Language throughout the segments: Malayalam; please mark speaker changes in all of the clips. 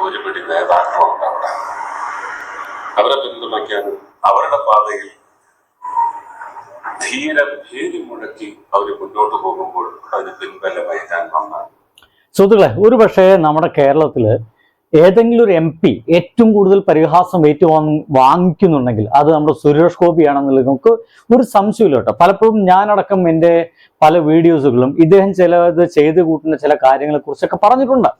Speaker 1: ഒരു നേതാക്കളുണ്ട് അവിടെ അവരെ പിന്തുണയ്ക്കാനും അവരുടെ പാതയിൽ ധീര ഭേരി മുഴക്കി അവർ മുന്നോട്ട് പോകുമ്പോൾ അതിന് പിൻബലമായി ഞാൻ വന്നാൽ
Speaker 2: സുഹൃത്തുക്കളെ ഒരു പക്ഷേ നമ്മുടെ കേരളത്തിൽ ഏതെങ്കിലും ഒരു എം പി ഏറ്റവും കൂടുതൽ പരിഹാസം ഏറ്റുവാങ്ങി വാങ്ങിക്കുന്നുണ്ടെങ്കിൽ അത് നമ്മുടെ സുരേഷ് ഗോപിയാണെന്നുള്ളത് നമുക്ക് ഒരു സംശയമില്ല കേട്ടോ. പലപ്പോഴും ഞാനടക്കം എന്റെ പല വീഡിയോസുകളും ഇദ്ദേഹം ചിലത് ചെയ്ത് കൂട്ടുന്ന ചില കാര്യങ്ങളെ കുറിച്ചൊക്കെ പറഞ്ഞിട്ടുണ്ട്.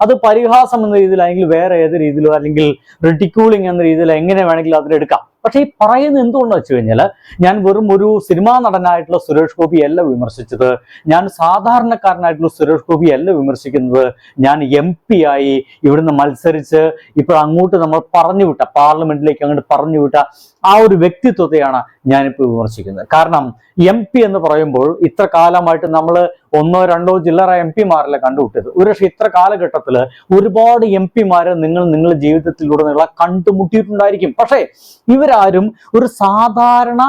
Speaker 2: അത് പരിഹാസം എന്ന രീതിയിൽ അല്ലെങ്കിൽ വേറെ ഏത് രീതിയിലോ അല്ലെങ്കിൽ റിഡിക്യൂളിങ് എന്ന രീതിയിലോ എങ്ങനെ വേണമെങ്കിലും അതിലെടുക്കാം പക്ഷേ ഈ പറയുന്നത് എന്തുകൊണ്ടെന്ന് വെച്ച് കഴിഞ്ഞാൽ ഞാൻ വെറും ഒരു സിനിമാ നടനായിട്ടുള്ള സുരേഷ് ഗോപി അല്ല വിമർശിച്ചത്. ഞാൻ സാധാരണക്കാരനായിട്ടുള്ള സുരേഷ് ഗോപി അല്ല വിമർശിക്കുന്നത്. ഞാൻ എം പി ആയി ഇവിടുന്ന് മത്സരിച്ച് ഇപ്പോൾ അങ്ങോട്ട് നമ്മൾ പറഞ്ഞു വിട്ട പാർലമെന്റിലേക്ക് അങ്ങോട്ട് പറഞ്ഞു വിട്ട ആ ഒരു വ്യക്തിത്വത്തെയാണ് ഞാനിപ്പോൾ വിമർശിക്കുന്നത്. കാരണം എം പി എന്ന് പറയുമ്പോൾ ഇത്ര കാലമായിട്ട് നമ്മൾ ഒന്നോ രണ്ടോ ചില്ലറ എം പിമാരല്ല കണ്ടുവിട്ടത്. ഒരു പക്ഷേ ഇത്ര കാലഘട്ടത്തിൽ ഒരുപാട് എം പിമാരെ നിങ്ങൾ നിങ്ങളുടെ ജീവിതത്തിലൂടെ നിങ്ങളെ കണ്ടുമുട്ടിയിട്ടുണ്ടായിരിക്കും. പക്ഷേ ഇവരാരും ഒരു സാധാരണ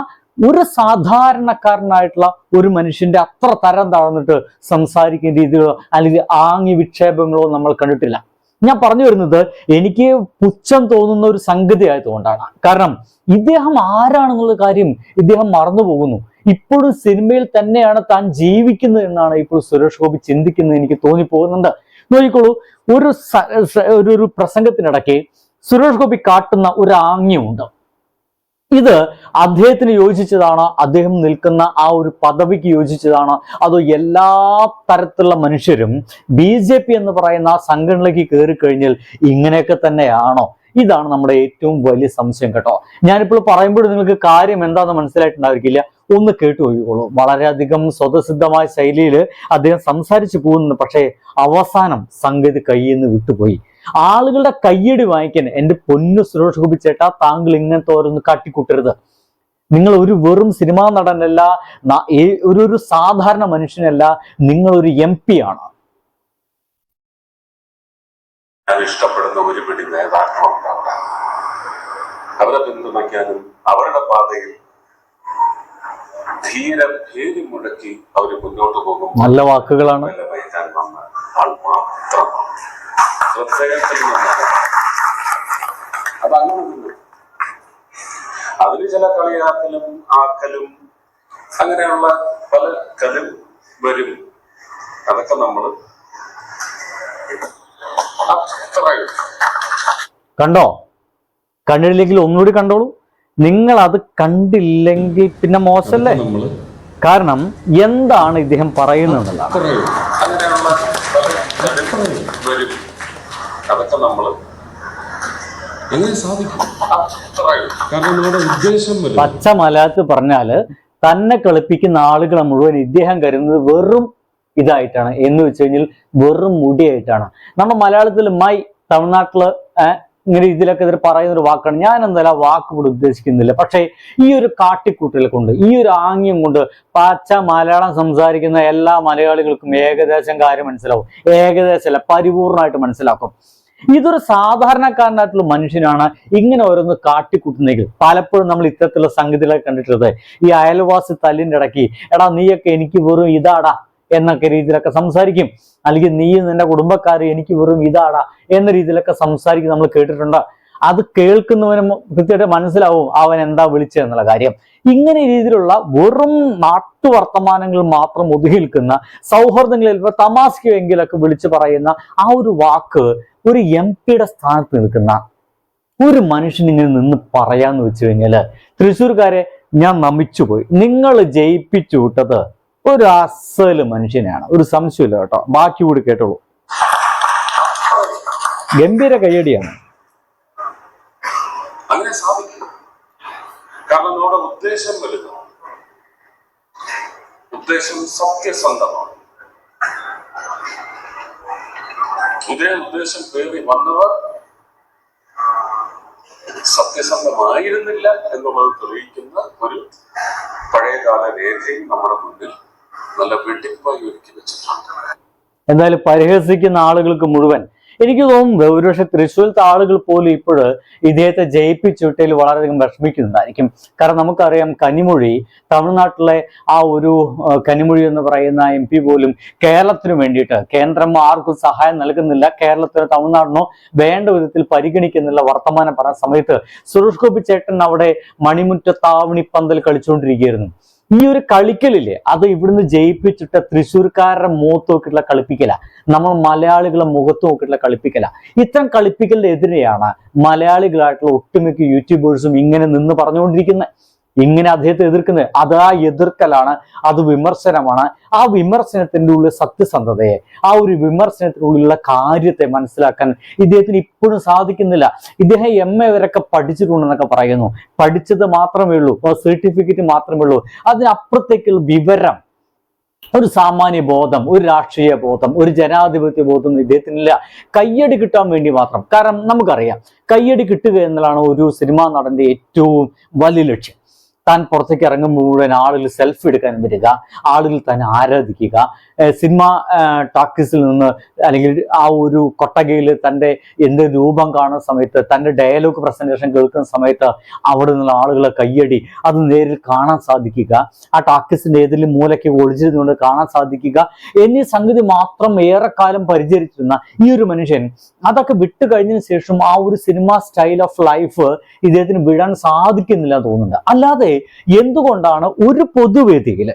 Speaker 2: ഒരു സാധാരണക്കാരനായിട്ടുള്ള ഒരു മനുഷ്യന്റെ അത്ര തരം താഴ്ന്നിട്ട് സംസാരിക്കുന്ന രീതികളോ അല്ലെങ്കിൽ ആംഗ്യ വിക്ഷേപങ്ങളോ നമ്മൾ കണ്ടിട്ടില്ല. ഞാൻ പറഞ്ഞു വരുന്നത് എനിക്ക് പുച്ഛം തോന്നുന്ന ഒരു സംഗതി ആയതുകൊണ്ടാണ്. കാരണം ഇദ്ദേഹം ആരാണെന്നുള്ള കാര്യം ഇദ്ദേഹം മറന്നു പോകുന്നു. ഇപ്പോഴും സിനിമയിൽ തന്നെയാണ് താൻ ജീവിക്കുന്നത് എന്നാണ് ഇപ്പോൾ സുരേഷ് ഗോപി ചിന്തിക്കുന്നത് എനിക്ക് തോന്നിപ്പോകുന്നുണ്ട്. നോക്കിക്കോളൂ ഒരു ഒരു പ്രസംഗത്തിനിടയ്ക്ക് സുരേഷ് ഗോപി കാട്ടുന്ന ഒരു ആംഗ്യമുണ്ട്. ഇത് അദ്ദേഹത്തിന് യോജിച്ചതാണോ അദ്ദേഹം നിൽക്കുന്ന ആ ഒരു പദവിക്ക് യോജിച്ചതാണോ. അതോ എല്ലാ തരത്തിലുള്ള മനുഷ്യരും ബി ജെ പി എന്ന് പറയുന്ന ആ സംഘടനയിലേക്ക് കയറി കഴിഞ്ഞാൽ ഇങ്ങനെയൊക്കെ തന്നെയാണോ? ഇതാണ് നമ്മുടെ ഏറ്റവും വലിയ സംശയം കേട്ടോ. ഞാനിപ്പോൾ പറയുമ്പോൾ നിങ്ങൾക്ക് കാര്യം എന്താണെന്ന് മനസ്സിലായിട്ടുണ്ടായിരിക്കില്ല. ഒന്ന് കേട്ടു പോയിക്കോളൂ വളരെയധികം സ്വതസിദ്ധമായ ശൈലിയിൽ അദ്ദേഹം സംസാരിച്ചു പോകുന്നു പക്ഷേ അവസാനം സംഗതി കയ്യിൽ നിന്ന് വിട്ടുപോയി. ആളുകളുടെ കയ്യടി വാങ്ങിക്കാൻ എന്റെ പൊന്നു സുരേഷ് ഗോപി ചേട്ടാ താങ്കൾ ഇങ്ങനത്തെ ഓരോന്ന് കാട്ടിക്കൂട്ടരുത്. നിങ്ങൾ ഒരു വെറും സിനിമാ നടനല്ല ഒരു ഒരു സാധാരണ മനുഷ്യനല്ല നിങ്ങൾ ഒരു എം പി ആണ്.
Speaker 1: ഞാൻ ഇഷ്ടപ്പെടുന്ന ഒരു പിടി നേതാക്കളുണ്ട് അവിടെ അവരെ പിന്തുണയ്ക്കാനും അവരുടെ പാതയിൽ ധീര ഭേരി മുടക്കി അവർ മുന്നോട്ട് പോകും.
Speaker 2: നല്ല വാക്കുകളാണ്.
Speaker 1: ആൾ മാത്രമാണ് നിന്നത് അതങ്ങനെ നിന്ന് അതിന് ചില കളിയാക്കലും ആക്കലും അങ്ങനെയുള്ള പല കലും വരും. അതൊക്കെ നമ്മൾ
Speaker 2: കണ്ടോ? കണ്ടില്ലെങ്കിൽ ഒന്നുകൂടി കണ്ടോളൂ. നിങ്ങൾ അത് കണ്ടില്ലെങ്കിൽ പിന്നെ മോശമല്ലേ കാരണം എന്താണ് ഇദ്ദേഹം പറയുന്നതെന്നുള്ളതാണ്
Speaker 1: അതൊക്കെ നമ്മൾ
Speaker 3: എങ്ങനെ സാധിക്കും? കാരണം നമ്മുടെ ഉദ്ദേശം
Speaker 2: പച്ച മലയാളത്തിൽ പറഞ്ഞാൽ തന്നെ കളിപ്പിക്കുന്ന ആളുകളെ മുഴുവൻ ഇദ്ദേഹം കരുതുന്നത് വെറും ഇതായിട്ടാണ്. എന്ന് വെച്ച് കഴിഞ്ഞാൽ വെറും മുടിയായിട്ടാണ്. നമ്മൾ മലയാളത്തിൽ മൈ തമിഴ്നാട്ടിൽ ഇങ്ങനെ ഇതിലൊക്കെ ഇതിൽ പറയുന്ന ഒരു വാക്കാണ്. ഞാൻ എന്തായാലും ആ വാക്ക് ഇവിടെ ഉദ്ദേശിക്കുന്നില്ല. പക്ഷേ ഈ ഒരു കാട്ടിക്കൂട്ടൽ കൊണ്ട് ഈ ഒരു ആംഗ്യം കൊണ്ട് പച്ച മലയാളം സംസാരിക്കുന്ന എല്ലാ മലയാളികൾക്കും ഏകദേശം കാര്യം മനസ്സിലാവും. ഏകദേശമല്ല പരിപൂർണമായിട്ട് മനസ്സിലാക്കും. ഇതൊരു സാധാരണക്കാരനായിട്ടുള്ള മനുഷ്യനാണ്. ഇങ്ങനെ ഓരോന്ന് കാട്ടിക്കൂട്ടുന്നെങ്കിൽ പലപ്പോഴും നമ്മൾ ഇത്തരത്തിലുള്ള സംഗതികളൊക്കെ കണ്ടിട്ടുള്ളത്. ഈ അയൽവാസി തല്ലിന്റെ ഇടയ്ക്ക് എടാ നീയൊക്കെ എനിക്ക് വെറും ഇതാടാ എന്നൊക്കെ രീതിയിലൊക്കെ സംസാരിക്കും. അല്ലെങ്കിൽ നീ നിന്റെ കുടുംബക്കാർ എനിക്ക് വെറും ഇതാടാ എന്ന രീതിയിലൊക്കെ സംസാരിക്കും നമ്മൾ കേട്ടിട്ടുണ്ട്. അത് കേൾക്കുന്നവനും കൃത്യമായിട്ട് മനസ്സിലാവും അവൻ എന്താ വിളിച്ചത് എന്നുള്ള കാര്യം. ഇങ്ങനെ രീതിയിലുള്ള വെറും നാട്ടു വർത്തമാനങ്ങൾ മാത്രം ഒതുങ്ങി നിൽക്കുന്ന സൗഹൃദങ്ങളിൽ ഇപ്പൊ തമാശക്കെങ്കിലൊക്കെ വിളിച്ചു പറയുന്ന ആ ഒരു വാക്ക് ഒരു എം പിയുടെ സ്ഥാനത്ത് നിൽക്കുന്ന ഒരു മനുഷ്യൻ ഇങ്ങനെ നിന്ന് പറയാന്ന് വെച്ച് കഴിഞ്ഞാൽ തൃശ്ശൂർക്കാരെ ഞാൻ നമിച്ചുപോയി. നിങ്ങൾ ജയിപ്പിച്ചു വിട്ടത് ഒരു അസൽ മനുഷ്യനെയാണ്. ഒരു സംശയമില്ല കേട്ടോ. ബാക്കി കൂടി കേട്ടോളൂ. ഗംഭീര കയ്യടിയാണ്.
Speaker 1: കാരണം ഉദ്ദേശം സത്യസന്ധമാണ്. ഇതേ ഉദ്ദേശം കയറി വന്നവർ സത്യസന്ധമായിരുന്നില്ല എന്നുള്ളത് തെളിയിക്കുന്ന ഒരു പഴയകാല രേഖയും നമ്മുടെ മുന്നിൽ നല്ല വെട്ടിപ്പായി ഒരുക്കി വെച്ചിട്ടുണ്ട്.
Speaker 2: എന്തായാലും പരിഹസിക്കുന്ന ആളുകൾക്ക് മുഴുവൻ എനിക്ക് തോന്നുന്നത് ഒരുപക്ഷെ തൃശ്ശൂരിലത്തെ ആളുകൾ പോലും ഇപ്പോൾ ഇദ്ദേഹത്തെ ജയിപ്പിച്ചുവിട്ടതിൽ വളരെയധികം വിഷമിക്കുന്നുണ്ടായിരിക്കും. കാരണം നമുക്കറിയാം കനിമൊഴി തമിഴ്നാട്ടിലെ ആ ഒരു കനിമൊഴി എന്ന് പറയുന്ന എം പി പോലും കേരളത്തിന് വേണ്ടിയിട്ട് കേന്ദ്രം ആർക്കും സഹായം നൽകുന്നില്ല. കേരളത്തിനോ തമിഴ്നാടിനോ വേണ്ട വിധത്തിൽ പരിഗണിക്കുന്നില്ല വർത്തമാനം പറഞ്ഞ സമയത്ത്. സുരേഷ് ഗോപി ചേട്ടൻ അവിടെ മണിമുറ്റ താവണി പന്തൽ കളിച്ചുകൊണ്ടിരിക്കുകയായിരുന്നു. ഈ ഒരു കളിക്കലില്ലേ അത് ഇവിടുന്ന് ജയിപ്പിച്ചിട്ട് തൃശ്ശൂർക്കാരുടെ മുഖത്ത് നോക്കിയിട്ടുള്ള കളിപ്പിക്കല. നമ്മൾ മലയാളികളെ മുഖത്ത് നോക്കിയിട്ടുള്ള കളിപ്പിക്കല. ഇത്തരം കളിപ്പിക്കലിനെതിരെയാണ് മലയാളികളായിട്ടുള്ള ഒട്ടുമിക്ക യൂട്യൂബേഴ്സും ഇങ്ങനെ നിന്ന് പറഞ്ഞുകൊണ്ടിരിക്കുന്നത് ഇങ്ങനെ അദ്ദേഹത്തെ എതിർക്കുന്നത് അത് ആ എതിർക്കലാണ് അത് വിമർശനമാണ്. ആ വിമർശനത്തിന്റെ ഉള്ളിൽ സത്യസന്ധതയെ ആ ഒരു വിമർശനത്തിനുള്ളിലുള്ള കാര്യത്തെ മനസ്സിലാക്കാൻ ഇദ്ദേഹത്തിന് ഇപ്പോഴും സാധിക്കുന്നില്ല. ഇദ്ദേഹം എം എ വരെയൊക്കെ പഠിച്ചിട്ടുണ്ടെന്നൊക്കെ പറയുന്നു. പഠിച്ചത് മാത്രമേ ഉള്ളൂ സർട്ടിഫിക്കറ്റ് മാത്രമേ ഉള്ളൂ. അതിനപ്പുറത്തേക്കുള്ള വിവരം ഒരു സാമാന്യ ബോധം ഒരു രാഷ്ട്രീയ ബോധം ഒരു ജനാധിപത്യ ബോധം ഇദ്ദേഹത്തിനില്ല. കയ്യടി കിട്ടാൻ വേണ്ടി മാത്രം. കാരണം നമുക്കറിയാം കയ്യടി കിട്ടുക എന്നുള്ളതാണ് ഒരു സിനിമാ നടന്റെ ഏറ്റവും വലിയ ലക്ഷ്യം. താൻ പുറത്തേക്ക് ഇറങ്ങുമ്പോൾ മുഴുവൻ ആളുകൾ സെൽഫി എടുക്കാൻ വരിക ആളുകൾ തന്നെ ആരാധിക്കുക. സിനിമ ടാക്കീസിൽ നിന്ന് അല്ലെങ്കിൽ ആ ഒരു കൊട്ടകയിൽ തന്റെ എന്ത് രൂപം കാണുന്ന സമയത്ത് തന്റെ ഡയലോഗ് പ്രസന്റേഷൻ കേൾക്കുന്ന സമയത്ത് അവിടെ നിന്നുള്ള ആളുകളെ കയ്യടി. അത് നേരിൽ കാണാൻ സാധിക്കുക. ആ ടാക്കീസിന്റെ ഏതെങ്കിലും മൂലയ്ക്ക് ഒളിച്ചിരുന്നുകൊണ്ട് കാണാൻ സാധിക്കുക. എന്നീ സംഗതി മാത്രം ഏറെക്കാലം പരിചരിച്ചിരുന്ന ഈ ഒരു മനുഷ്യൻ അതൊക്കെ വിട്ടു കഴിഞ്ഞതിന് ശേഷം ആ ഒരു സിനിമ സ്റ്റൈൽ ഓഫ് ലൈഫ് ഇദ്ദേഹത്തിന് വിടാൻ സാധിക്കുന്നില്ല തോന്നുന്നുണ്ട്. അല്ലാതെ എന്തുകൊണ്ടാണ് ഒരു പൊതുവേദിയിൽ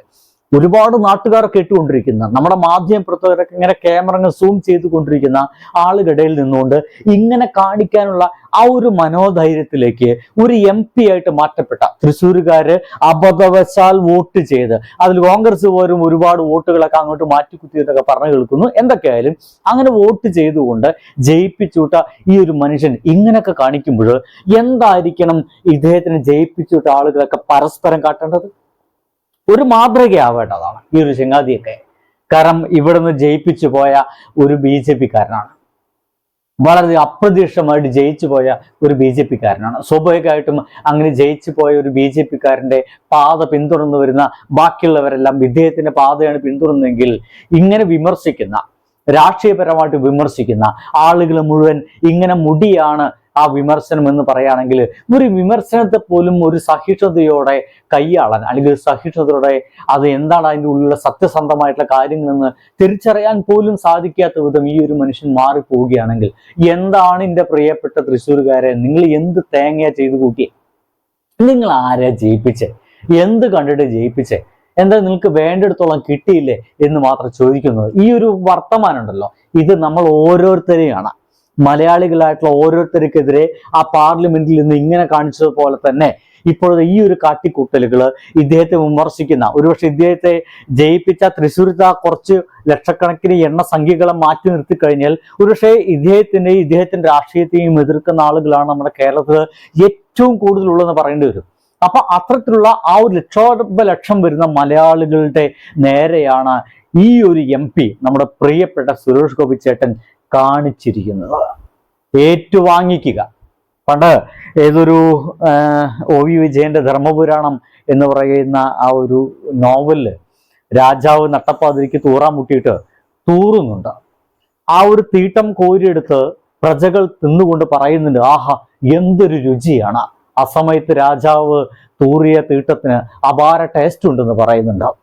Speaker 2: ഒരുപാട് നാട്ടുകാർ കേട്ടുകൊണ്ടിരിക്കുന്ന നമ്മുടെ മാധ്യമ പ്രവർത്തകരൊക്കെ ഇങ്ങനെ ക്യാമറ സൂം ചെയ്തുകൊണ്ടിരിക്കുന്ന ആളുകളിടയിൽ നിന്നുകൊണ്ട് ഇങ്ങനെ കാണിക്കാനുള്ള ആ ഒരു മനോധൈര്യത്തിലേക്ക് ഒരു എം പി ആയിട്ട് മാറ്റപ്പെട്ട തൃശ്ശൂരുകാര് അബദ്ധവശാൽ വോട്ട് ചെയ്ത് അതിൽ കോൺഗ്രസ് പോലും ഒരുപാട് വോട്ടുകളൊക്കെ അങ്ങോട്ട് മാറ്റിക്കുത്തിയെന്നൊക്കെ പറഞ്ഞു കേൾക്കുന്നു. എന്തൊക്കെയായാലും അങ്ങനെ വോട്ട് ചെയ്തുകൊണ്ട് ജയിപ്പിച്ചുവിട്ട ഈ ഒരു മനുഷ്യൻ ഇങ്ങനെയൊക്കെ കാണിക്കുമ്പോൾ എന്തായിരിക്കണം ഇദ്ദേഹത്തിന് ജയിപ്പിച്ചുവിട്ട ആളുകളൊക്കെ പരസ്പരം കാട്ടേണ്ടത്? ഒരു മാതൃകയാവേണ്ടതാണ് ഈ ഒരു ചങ്ങാതിയൊക്കെ. കാരണം ഇവിടുന്ന് ജയിപ്പിച്ചു പോയ ഒരു ബി ജെ പിക്കാരനാണ്. വളരെ അപ്രതീക്ഷിതമായിട്ട് ജയിച്ചു പോയ ഒരു ബി ജെ പിക്കാരനാണ്. സ്വാഭാവികമായിട്ടും അങ്ങനെ ജയിച്ചു പോയ ഒരു ബി ജെ പിക്കാരന്റെ പാത പിന്തുടർന്നു വരുന്ന ബാക്കിയുള്ളവരെല്ലാം വിദ്ദേഹത്തിന്റെ പാതയാണ് പിന്തുടർന്നെങ്കിൽ ഇങ്ങനെ വിമർശിക്കുന്ന രാഷ്ട്രീയപരമായിട്ട് വിമർശിക്കുന്ന ആളുകൾ മുഴുവൻ ഇങ്ങനെ മുടിയാണ് ആ വിമർശനം എന്ന് പറയുകയാണെങ്കിൽ ഒരു വിമർശനത്തെ പോലും ഒരു സഹിഷ്ണുതയോടെ കൈയാളാൻ അല്ലെങ്കിൽ സഹിഷ്ണുതയോടെ അത് എന്താണ് അതിന്റെ ഉള്ളിലുള്ള സത്യസന്ധമായിട്ടുള്ള കാര്യങ്ങളെന്ന് തിരിച്ചറിയാൻ പോലും സാധിക്കാത്ത വിധം ഈ ഒരു മനുഷ്യൻ മാറിപ്പോവുകയാണെങ്കിൽ എന്താണ് എന്റെ പ്രിയപ്പെട്ട തൃശ്ശൂർകാരെ നിങ്ങൾ എന്ത് തേങ്ങയാ ചെയ്തു കൂട്ടിയേ? നിങ്ങൾ ആരാ ജയിപ്പിച്ചേ? എന്ത് കണ്ടിട്ട് ജയിപ്പിച്ചേ? എന്താ നിങ്ങൾക്ക് വേണ്ടിടത്തോളം കിട്ടിയില്ലേ എന്ന് മാത്രം ചോദിക്കുന്നത് ഈ ഒരു വർത്തമാനം ഉണ്ടല്ലോ. ഇത് നമ്മൾ ഓരോരുത്തരെയാണ് മലയാളികളായിട്ടുള്ള ഓരോരുത്തർക്കെതിരെ ആ പാർലമെന്റിൽ നിന്ന് ഇങ്ങനെ കാണിച്ചതുപോലെ തന്നെ ഇപ്പോഴത്തെ ഈ ഒരു കാട്ടിക്കൂട്ടലുകൾ ഇദ്ദേഹത്തെ വിമർശിക്കുന്ന ഒരുപക്ഷെ ഇദ്ദേഹത്തെ ജയിപ്പിച്ച തൃശ്ശൂരത്തെ കുറച്ച് ലക്ഷക്കണക്കിന് എണ്ണ സംഖ്യകളെ മാറ്റി നിർത്തി കഴിഞ്ഞാൽ ഒരുപക്ഷെ ഇദ്ദേഹത്തിന്റെ ഇദ്ദേഹത്തിന്റെ രാഷ്ട്രീയത്തെയും എതിർക്കുന്ന ആളുകളാണ് നമ്മുടെ കേരളത്തിൽ ഏറ്റവും കൂടുതലുള്ളതെന്ന് പറയേണ്ടി വരും. അപ്പൊ അത്തരത്തിലുള്ള ആ ഒരു ലക്ഷോപ ലക്ഷം വരുന്ന മലയാളികളുടെ നേരെയാണ് ഈ ഒരു എം പി നമ്മുടെ പ്രിയപ്പെട്ട സുരേഷ് ഗോപി ചേട്ടൻ കാണിച്ചിരിക്കുന്നത്. ഏറ്റുവാങ്ങിക്കുക. പണ്ട് ഏതൊരു ഒ വി വിജയന്റെ ധർമ്മപുരാണം എന്ന് പറയുന്ന ആ ഒരു നോവലിൽ രാജാവ് നട്ടപ്പാതിരിക്ക് തൂറാൻ മുട്ടിയിട്ട് തൂറുന്നുണ്ട്. ആ ഒരു തീട്ടം കോരിയെടുത്ത് പ്രജകൾ തിന്നുകൊണ്ട് പറയുന്നുണ്ട് ആഹാ എന്തൊരു രുചിയാണ്. ആ സമയത്ത് രാജാവ് തൂറിയ തീട്ടത്തിന് അപാര ടേസ്റ്റ് ഉണ്ടെന്ന് പറയുന്നുണ്ട്.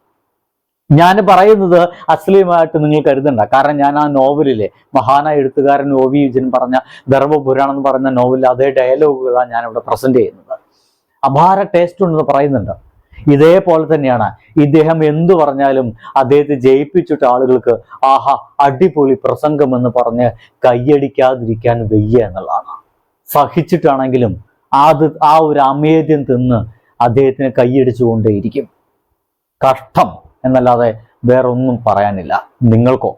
Speaker 2: ഞാൻ പറയുന്നത് അശ്ലീയമായിട്ട് നിങ്ങൾ കരുതണ്ട. കാരണം ഞാൻ ആ നോവലിലെ മഹാനായ എഴുത്തുകാരൻ ഒ വി വിജയൻ പറഞ്ഞ ധർമ്മപുരാണം എന്ന് പറഞ്ഞ നോവലിൽ അതേ ഡയലോഗുകളാണ് ഞാൻ ഇവിടെ പ്രസന്റ് ചെയ്യുന്നത്. അപാര ടേസ്റ്റ് ഉണ്ടെന്ന് പറയുന്നുണ്ട്. ഇതേപോലെ തന്നെയാണ് ഇദ്ദേഹം എന്തു പറഞ്ഞാലും അദ്ദേഹത്തെ ജയിപ്പിച്ചിട്ട് ആളുകൾക്ക് ആഹാ അടിപൊളി പ്രസംഗം എന്ന് പറഞ്ഞ് കയ്യടിക്കാതിരിക്കാൻ വയ്യ എന്നുള്ളതാണ്. സഹിച്ചിട്ടാണെങ്കിലും അത് ആ ഒരു അമേദ്യം തിന്ന് അദ്ദേഹത്തിന് കൈയടിച്ചുകൊണ്ടേയിരിക്കും കഷ്ടം. എന്നല്ലാതെ വേറൊന്നും പറയാനില്ല. നിങ്ങൾക്കോ?